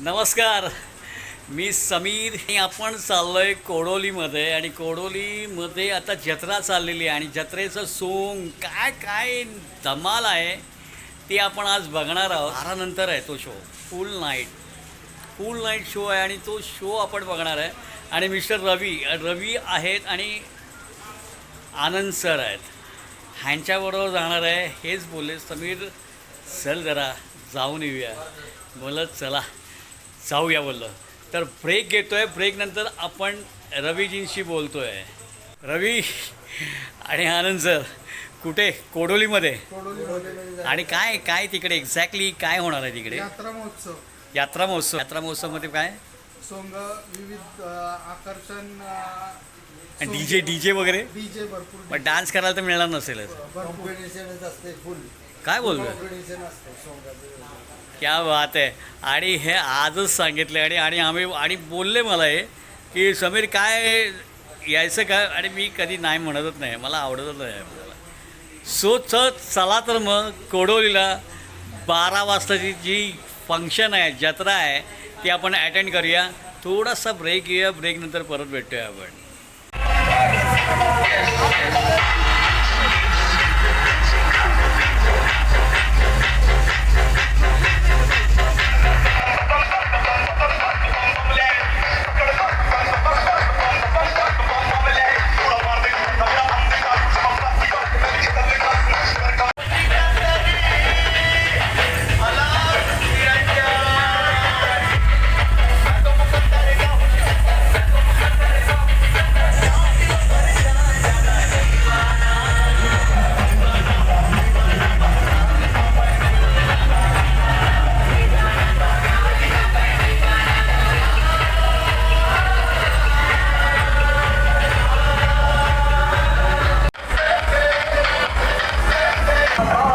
नमस्कार. मी समीर. आणि आपण चाललो आहे कोडोलीमध्ये आणि कोडोलीमध्ये आता जत्रा चाललेली आहे आणि जत्रेचं सोंग काय काय धमाल आहे ते आपण आज बघणार आहोत. बारानंतर आहे तो show full night full night show आहे आणि तो शो आपण बघणार आहे. आणि मिस्टर रवी रवी आहेत आणि आनंद सर आहेत. ह्यांच्याबरोबर जाणार आहे. हेच बोलले समीर चल जरा जाऊन येऊया. बोलत चला. जाऊया बोललं. तर ब्रेक घेतो आहे ब्रेकनंतर आपण रवीजींशी बोलतो आहे रवी आणि आनंद सर कुठे? कोडोलीमध्ये? आणि काय काय तिकडे? एक्झॅक्टली काय होणार आहे तिकडे? यात्रा महोत्सव. यात्रा महोत्सव. यात्रा महोत्सवमध्ये काय? सोंग विविध आकर्षण आणि डी जे डी जे वगैरे? डीजे भरपूर पण डान्स करायला तर मिळणार नसेलच. कॉम्पिटिशनच असते फुल काय बोलतोय? कॉम्पिटिशन असते सोंगाचं. क्या बात आहे. आणि हे आजच सांगितले आणि आणि आम्ही आणि बोलले मला हे की समीर काय यायचं काय आणि मी कधी नाही म्हणतच नाही. मला आवडतच नाही मला सो च चला तर मग कोडोलीला बारा वाजताची जी फंक्शन आहे जत्रा आहे ती आपण अटेंड करूया. थोडासा ब्रेक घेऊया. ब्रेकनंतर परत भेटूया आपण. yes, yes. Oh.